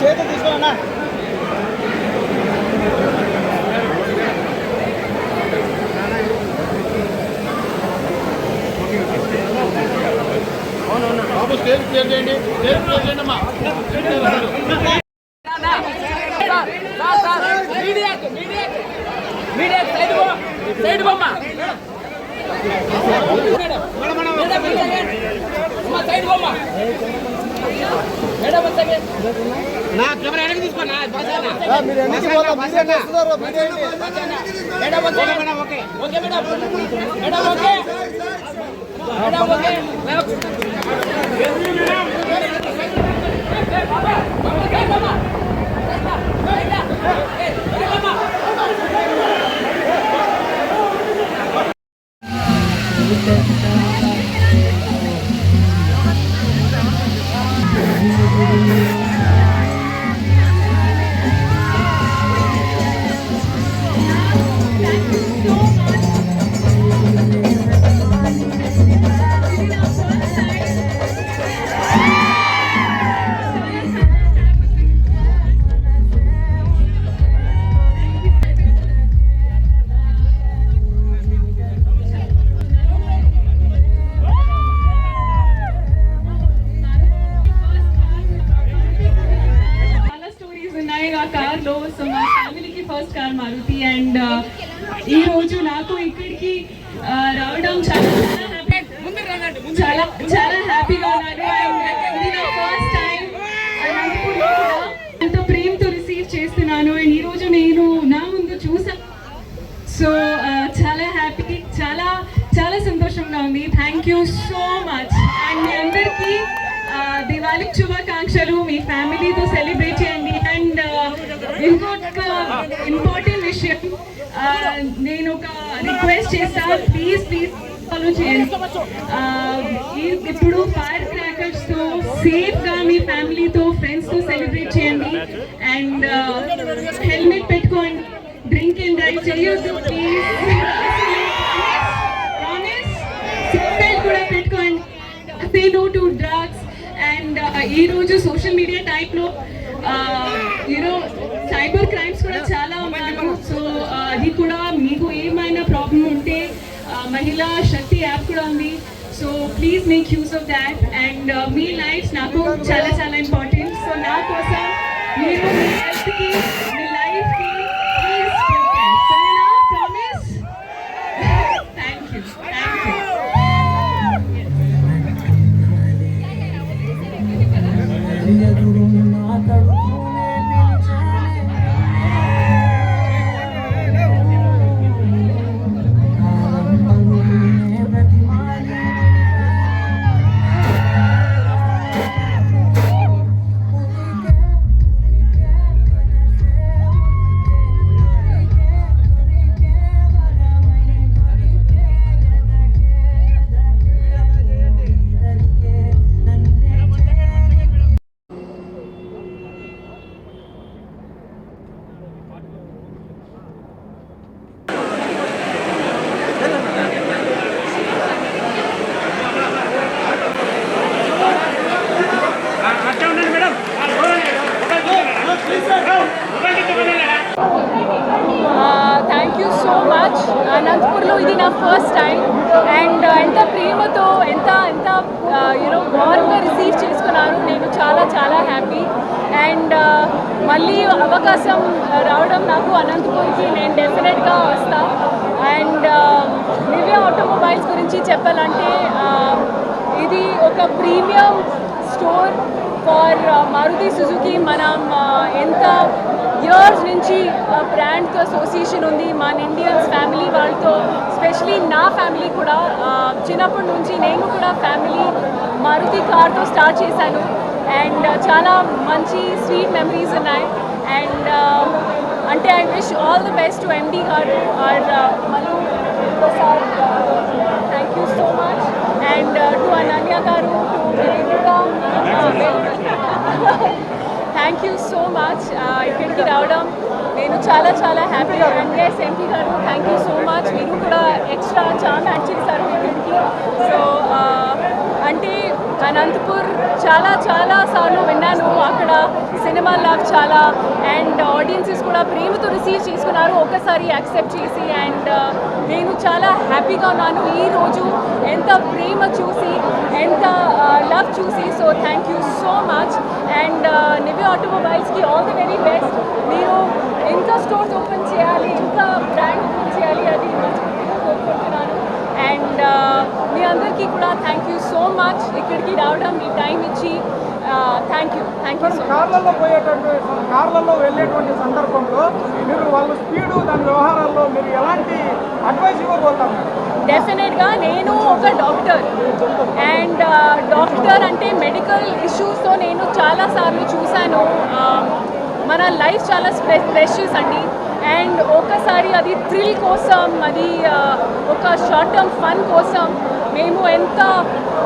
చేతి తీసుకోనా బాబు స్టేజ్ క్లియర్ చేయండి. స్టేజ్ క్లియర్ చేయండి అమ్మా సైడ్ బొమ్మ సైడ్ బొమ్మ నా కెమెరా వెనక్కి తీసుకో మీరు ఎన్నికి పోతా మీడియా వస్తున్నారు media madam okay madam okay. Okay madam madam okay madam okay చాలా నాకు ఇక్కడికి రావడం చాలా చాలా చాలా హ్యాపీగా ఉన్నాను ఫస్ట్ టైం ఎంతో ప్రేమతో రిసీవ్ చేస్తున్నాను. అండ్ ఈ రోజు నేను నా ముందు చూసాను సో చాలా హ్యాపీ చాలా చాలా సంతోషంగా ఉంది. Thank you so much and మీ అందరికీ ఆ, శుభాకాంక్షలు. మీ ఫ్యామిలీతో సెలబ్రేట్ చేయండి. అండ్ ఇంకొక ఇంపార్టెంట్ విషయం. Uh, నేను ఒక రిక్వెస్ట్ చేస్తాను ప్లీజ్ ప్లీజ్ ఫాలో చేయండి. Uh, ఇప్పుడు ఫైర్ క్రాకర్స్తో సేఫ్గా మీ ఫ్యామిలీతో ఫ్రెండ్స్తో సెలబ్రేట్ చేయండి. అండ్ హెల్మెట్ uh, పెట్టుకోండి. డ్రింక్ అండ్ డ్రైవ్ చేయొద్దు ప్లీజ్ ప్రామిస్ సీట్ బెల్ట్ కూడా పెట్టుకోండి. Say no to drugs and ఈ రోజు సోషల్ మీడియా టైప్లో uh, శక్తి యాప్ కూడా ఉంది. So please make use of that and me life నాకు చాలా చాలా ఇంపార్టెంట్ సో నా కోసం మీరు మీ హెల్త్కి యూనో వార్మ్గా రిసీవ్ చేసుకున్నారు. నేను చాలా చాలా హ్యాపీ అండ్ uh, మళ్ళీ అవకాశం uh, రావడం నాకు అనంతపూర్కి నేను డెఫినెట్గా వస్తా. అండ్ uh, దివ్య ఆటోమొబైల్స్ గురించి చెప్పాలంటే ఇది ఒక premium store for Maruti Suzuki. మనం ఎంత ఇయర్స్ నుంచి బ్రాండ్తో అసోసియేషన్ ఉంది. మన ఇండియన్స్ ఫ్యామిలీ వాళ్ళతో స్పెషలీ నా ఫ్యామిలీ కూడా చిన్నప్పటి నుంచి నేను కూడా ఫ్యామిలీ మారుతి కార్తో స్టార్ట్ చేశాను. అండ్ చాలా మంచి స్వీట్ మెమరీస్ ఉన్నాయి. అండ్ అంటే I wish all the best to MD గారు R Manu Prasad thank you so much and to Ananya గారు థ్యాంక్ యూ సో మచ్ ఇక్కడికి రావడం నేను చాలా చాలా హ్యాపీ అండ్ ఎస్ ఎంపీ గారు థ్యాంక్ యూ సో మచ్ మీరు కూడా ఎక్స్ట్రా చాలా యాడ్ చేశారు ఇక్కడికి సో అంటే అనంతపూర్ చాలా చాలా సార్లు విన్నాను అక్కడ సినిమా లవ్ చాలా అండ్ ఆడియన్సెస్ కూడా ప్రేమతో రిసీవ్ చేసుకున్నారు ఒకసారి యాక్సెప్ట్ చేసి అండ్ నేను చాలా హ్యాపీగా ఉన్నాను ఈ రోజు ఎంత ప్రేమ చూసి ఎంత లవ్ చూసి so thank you so much and Nivi ఆటోమొబైల్స్కి all the very best మీరు ఇంకా స్టోర్స్ ఓపెన్ చేయాలి ఇంకా బ్రాండ్ ఓపెన్ చేయాలి అది మనస్ఫూర్తిగా కోరుకుంటున్నాను. అండ్ uh, మీ అందరికీ కూడా థ్యాంక్ యూ సో మచ్ ఇక్కడికి రావడం మీ టైం ఇచ్చి థ్యాంక్ యూ థ్యాంక్ యూ కార్లలో పోయేటువంటి కార్లలో వెళ్ళేటువంటి సందర్భంలో మీరు వాళ్ళ స్పీడు దాని వ్యవహారాల్లో మీరు ఎలాంటి అడ్వైస్ ఇవ్వబోతారు డెఫినెట్గా నేను ఒక డాక్టర్ అండ్ డాక్టర్ అంటే మెడికల్ ఇష్యూస్తో నేను చాలాసార్లు చూశాను. మన లైఫ్ చాలా ప్రెషియస్ అండి. అండ్ ఒకసారి అది థ్రిల్ కోసం అది ఒక షార్ట్ టర్మ్ ఫన్ కోసం మేము ఎంత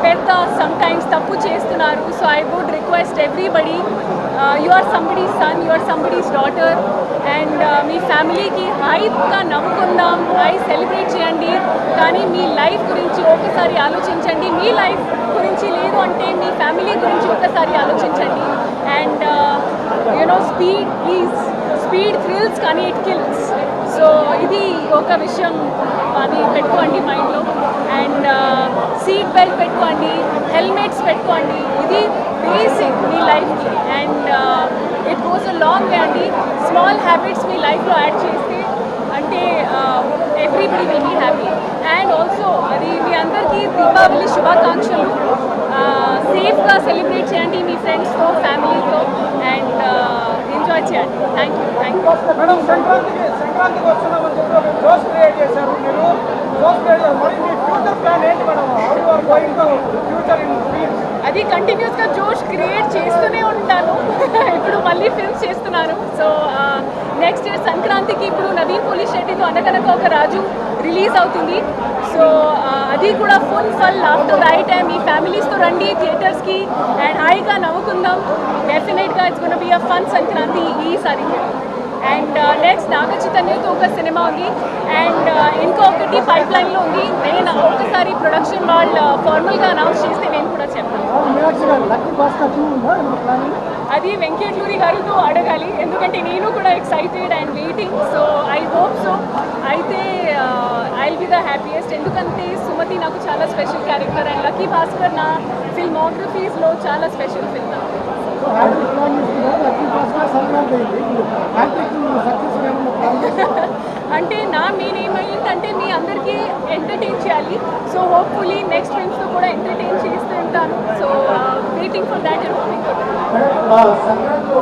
పెద్ద సమ్ టైమ్స్ తప్పు చేస్తున్నారు so I would request everybody you are somebody son you are somebody's daughter and మీ ఫ్యామిలీకి హైగా నవ్వుకుందాం హై సెలబ్రేట్ చేయండి కానీ మీ లైఫ్ గురించి ఒకసారి ఆలోచించండి. మీ లైఫ్ గురించి లేదు అంటే మీ ఫ్యామిలీ గురించి ఒకసారి ఆలోచించండి. And you know speed please speed thrills కానీ ఇట్ కిల్స్ సో ఇది ఒక విషయం అది పెట్టుకోండి మైండ్లో సీట్ బెల్ట్ పెట్టుకోండి హెల్మెట్స్ పెట్టుకోండి. ఇది బేసిక్ మీ లైఫ్కి and it goes a long way అండి. స్మాల్ హ్యాబిట్స్ మీ లైఫ్లో యాడ్ చేస్తే అంటే everybody will be happy and also అది మీ అందరికీ దీపావళి శుభాకాంక్షలు. Uh, సేఫ్గా సెలబ్రేట్ చేయండి మీ ఫ్రెండ్స్తో ఫ్యామిలీతో అండ్ చేయండి thank you thank you madam సంక్రాంతికి సంక్రాంతికి వస్తున్నామని చెప్పి ఒక జోస్ క్రియేట్ చేశారు. మీరు జోస్ క్రియేట్ చేశారు. మరి మీ ఫ్యూచర్ ప్లాన్ ఏంటి madam? How you are going to future in field అది కంటిన్యూస్గా జోష్ క్రియేట్ చేస్తూనే ఉంటాను. ఇప్పుడు మళ్ళీ ఫిల్మ్స్ చేస్తున్నాను. సో నెక్స్ట్ ఇయర్ సంక్రాంతికి ఇప్పుడు నవీన్ పోలీస్ శెట్టితో అనగనక ఒక రాజు రిలీజ్ అవుతుంది. సో అది కూడా ఫుల్ ఫల్ ఆఫ్టర్ రైట్ టైం మీ ఫ్యామిలీస్తో రండి థియేటర్స్కి అండ్ హాయిగా నవ్వుకుందాం. డెఫినెట్గా it's Guna B a fun Sankranti ఈసారి అండ్ నెక్స్ట్ నాగచైతన్యతో ఒక సినిమా ఉంది. అండ్ ఇంకొకటి పైప్ లైన్లో ఉంది. నేను ఒకసారి ప్రొడక్షన్ వాళ్ళు ఫార్మల్గా అనౌన్స్ చేస్తే నేను కూడా చెప్తాను. అది వెంకటలూరి గారితో అడగాలి. ఎందుకంటే నేను కూడా excited and waiting so I hope so అయితే ఐ బి ద హ్యాపీయెస్ట్ ఎందుకంటే సుమతి నాకు చాలా special character and lucky Bhaskar నా ఫిల్మోగ్రఫీస్లో చాలా స్పెషల్ ఫిల్మ్ హ్యాపీ ప్లాన్ చేస్తున్నారు లక్కీ అంటే నా మెయిన్ ఏమైందంటే మీ అందరికీ ఎంటర్టైన్ చేయాలి. సో హోప్ఫుల్లీ నెక్స్ట్ ఫిల్మ్స్తో కూడా ఎంటర్టైన్ చేస్తూ ఉంటాను. So waiting for that and hoping for సంక్రాంతిలో